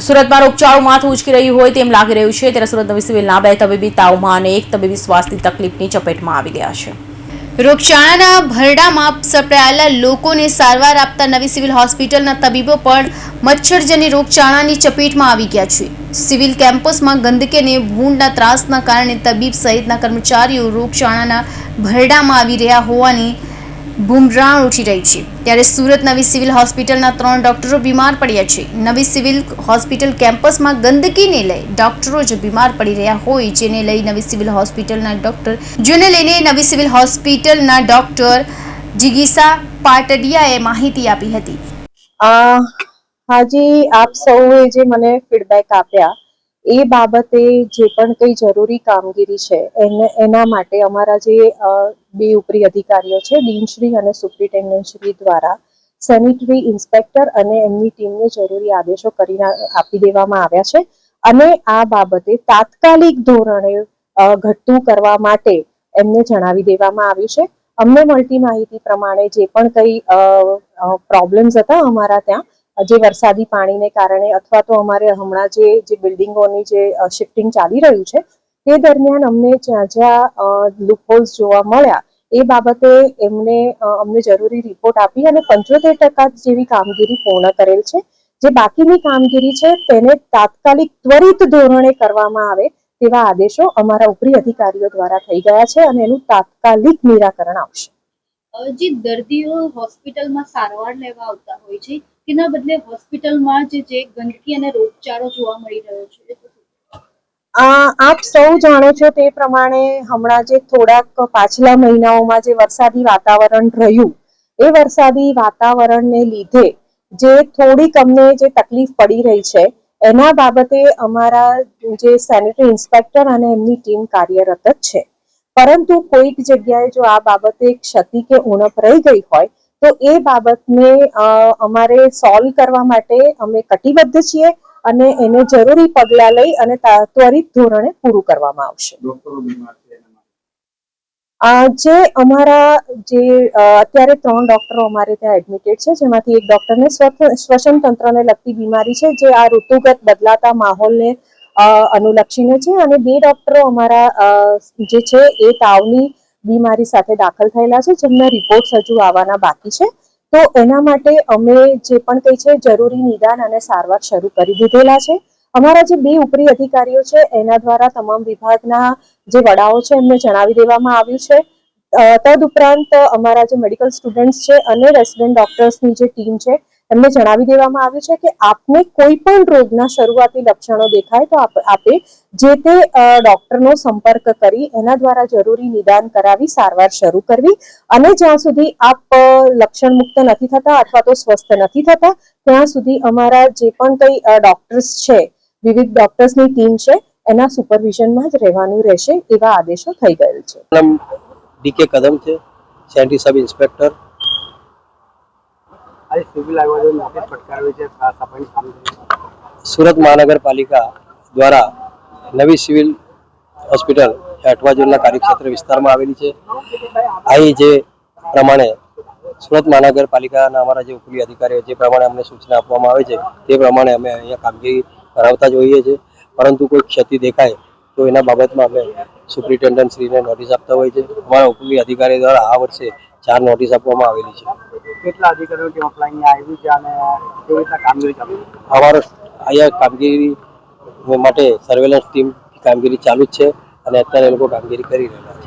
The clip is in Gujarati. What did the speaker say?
સુરતમાં રોગચાળું માથું ઉચકી રહ્યું હોય તેમ લાગી રહ્યું છે. ત્યારે સુરત નવી સિવિલના બે તબીબી તાવમાં અને એક તબીબી શ્વાસની તકલીફની ચપેટમાં આવી ગયા છે. રોગચાળાના ભરડામાં સપડાયેલા લોકોને સારવાર આપતા નવી સિવિલ હોસ્પિટલના તબીબો પણ મચ્છરજન્ય રોગચાળાની ચપેટમાં આવી ગયા છે. સિવિલ કેમ્પસમાં ગંદકી અને ભૂંડના ત્રાસના કારણે તબીબ સહિતના કર્મચારીઓ રોગચાળાના ભરડામાં આવી રહ્યા હોવાની બુમરાણ ઉઠી રહી છે. ત્યારે સુરત નવી સિવિલ હોસ્પિટલના ત્રણ ડોક્ટરો બીમાર પડ્યા છે. નવી સિવિલ હોસ્પિટલ કેમ્પસમાં ગંદકીને લઈ ડોક્ટરો જ બીમાર પડી રહ્યા હોય, જેને લઈ નવી સિવિલ હોસ્પિટલના ડોક્ટર, જેને લઈને નવી સિવિલ હોસ્પિટલના ડોક્ટર જિગીસા પાટડિયાએ માહિતી આપી હતી. હાજી આપ સૌએ જે મને ફીડબેક આપ્યા એ બાબતે જે પણ કંઈ જરૂરી કામગીરી છે, એને, એના માટે અમારા જે બે ઉપરી અધિકારીઓ છે, ડીનશ્રી અને સુપ્રિન્ટેન્ડન્ટશ્રી દ્વારા સેનિટરી ઇન્સ્પેક્ટર અને એમની ટીમને જરૂરી આદેશો કરીને આપી દેવામાં આવ્યા છે. અને આ બાબતે તાત્કાલિક ધોરણે ઘટતું કરવા માટે એમને જણાવી દેવામાં આવ્યું છે. અમને મળતી માહિતી પ્રમાણે જે પણ કંઈ પ્રોબ્લેમ્સ હતા અમારા ત્યાં જે વરસાદી પાણીને કારણે અથવા તો અમારે હમણાં જે જે બિલ્ડિંગોની જે શિફ્ટિંગ ચાલી રહ્યું છે, તે દરમિયાન અમને જ્યાં જ્યાં લૂપહોલ્સ જોવા મળ્યા, એ બાબતે એમને અમને જરૂરી રિપોર્ટ આપી અને પંચોતેર ટકા જેવી કામગીરી પૂર્ણ કરેલ છે. જે બાકીની કામગીરી છે, તેને તાત્કાલિક ત્વરિત ધોરણે કરવામાં આવે તેવા આદેશો અમારા ઉપરી અધિકારીઓ દ્વારા થઈ ગયા છે અને એનું તાત્કાલિક નિરાકરણ આવશે. જે દર્દીઓ હોસ્પિટલમાં સારવાર લેવા આવતા હોય છે, તેના બદલે હોસ્પિટલમાં જે જે ગંદકી અને રોગચાળો જોવા મળી રહ્યો છે આપ સૌ જાણો છો તે પ્રમાણે હમણાં જે થોડાક પાછલા મહિનાઓમાં જે વરસાદી વાતાવરણ રહ્યું, એ વરસાદી વાતાવરણને લીધે જે થોડીક અમને જે તકલીફ પડી રહી છે, એના બાબતે અમારા જે સેનેટરી ઇન્સ્પેક્ટર અને એમની ટીમ કાર્યરત જ છે. પરંતુ કોઈક જગ્યાએ જો આ બાબતે ક્ષતિ કે ઉણપ રહી ગઈ હોય તો એ બાબતને અમારે સોલ્વ કરવા માટે અમે કટિબદ્ધ છીએ અને એને જરૂરી પગલાં લઈ અને ત્વરિત ધોરણે પૂરું કરવામાં આવશે. જે અમારા જે અત્યારે ત્રણ ડોક્ટરો અમારે ત્યાં એડમિટેડ છે જેમાંથી એક ડોક્ટરને શ્વસન તંત્રને લગતી બીમારી છે જે આ ઋતુગત બદલાતા માહોલને અનુલક્ષીને છે અને બે ડોક્ટરો અમારા જે છે એ તાવની બીમારી સાથે દાખલ થયેલા છે, જેમના રિપોર્ટ્સ હજુ આવવાના બાકી છે. તો એના માટે અમે જે પણ કંઈ છે જરૂરી નિદાન અને સારવાર શરૂ કરી દીધેલા છે. અમારા જે બે ઉપરી અધિકારીઓ છે, એના દ્વારા તમામ વિભાગના જે વડાઓ છે, એમને જણાવી દેવામાં આવ્યું છે. તદ ઉપરાંત અમારા જે મેડિકલ સ્ટુડન્ટ્સ છે અને રેસિડેન્ટ ડોક્ટર્સની જે ટીમ છે એમને જણાવી દેવામાં આવ્યું છે કે આપને કોઈ પણ રોગના શરૂઆતી લક્ષણો દેખાય તો આપ જે તે ડોક્ટરનો સંપર્ક કરી એના દ્વારા જરૂરી નિદાન કરાવી, સારવાર શરૂ કરવી અને જ્યાં સુધી આપ લક્ષણ મુક્ત નથી થતા અથવા તો સ્વસ્થ નથી થતા, ત્યાં સુધી અમારા જે પણ કંઈ ડોક્ટર્સ છે, વિવિધ ડોક્ટર્સની ટીમ છે, એના સુપરવિઝનમાં જ રહેવાનું રહેશે એવા આદેશો થઈ ગયેલ છે. ડીકે કદમ છે, સેન્ટ્રી સબ ઇન્સ્પેક્ટર આજે સિવિલ આવ્યો નોટિસ ફટકારવી છે સા- સફાઈની કામગીરી સુરત મહાનગરપાલિકા દ્વારા નવી સિવિલ હોસ્પિટલ એ કાર્યક્ષેત્ર વિસ્તારમાં આવેલી છે. અહીં જે પ્રમાણે સુરત મહાનગરપાલિકાના અમારા જે ઉપરી અધિકારીઓ જે પ્રમાણે અમને સૂચના આપવામાં આવે છે, તે પ્રમાણે અમે અહીંયા કામગીરી કરાવતા જ હોઈએ છીએ. પરંતુ કોઈ ક્ષતિ દેખાય તો એના બાબતમાં અમે સુપ્રિન્ટેન્ડન્ટ શ્રીને નોટિસ આપતા હોઈએ છીએ. અમારા ઉપરી અધિકારી દ્વારા આ વર્ષે ચાર નોટિસ આપવામાં આવેલી છે. કેટલા અધિકારીઓ ટીમ અહીંયા આવી છે અને કેવી રીતના કામગીરી ચાલુ છે? અમારો અહીંયા કામગીરી માટે સર્વેલન્સ ટીમ કામગીરી ચાલુ જ છે અને અત્યારે એ લોકો કામગીરી કરી રહ્યા છે.